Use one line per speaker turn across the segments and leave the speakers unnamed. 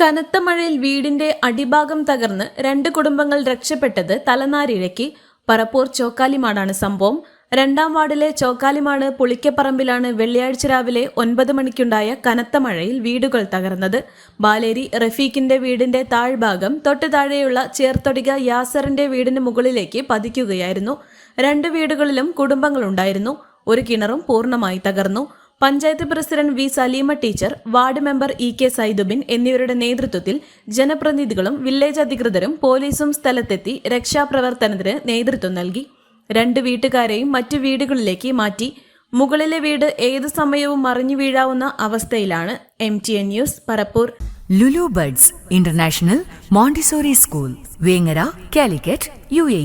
കനത്ത മഴയിൽ വീടിന്റെ അടിഭാഗം തകർന്ന് രണ്ട് കുടുംബങ്ങൾ രക്ഷപ്പെട്ടത് തലനാരിഴയ്ക്ക്. പറപ്പൂർ ചോക്കാലിമാടാണ് സംഭവം. രണ്ടാം വാർഡിലെ ചോക്കാലിമാട് പുളിക്കപ്പറമ്പിലാണ് വെള്ളിയാഴ്ച രാവിലെ ഒൻപത് മണിക്കുണ്ടായ കനത്ത മഴയിൽ വീടുകൾ തകർന്നത്. ബാലേരി റഫീഖിന്റെ വീടിന്റെ താഴ്ഭാഗം തൊട്ടു താഴെയുള്ള ചേർത്തൊടിക യാസറിന്റെ വീടിന് മുകളിലേക്ക് പതിക്കുകയായിരുന്നു. രണ്ട് വീടുകളിലും കുടുംബങ്ങളുണ്ടായിരുന്നു. ഒരു കിണറും പൂർണമായി തകർന്നു. Panchayat president V Saleema teacher ward member E K Saidubin എന്നിവരുടെ നേതൃത്വത്തിൽ ജനപ്രതിനിധികളും വില്ലേജ് അധികൃതരും പോലീസും സ്ഥലത്തെത്തി രക്ഷാപ്രവർത്തനത്തിന് നേതൃത്വം നൽകി. രണ്ട് വീട്ടുകാരെയും മറ്റു വീടുകളിലേക്ക് മാറ്റി. മുകളിലെ വീട് ഏതു സമയവും മറിഞ്ഞു വീഴാവുന്ന അവസ്ഥയിലാണ് M T N news Parappur.
Lulu buds international Montessori school Vengara Calicut U A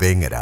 Vengara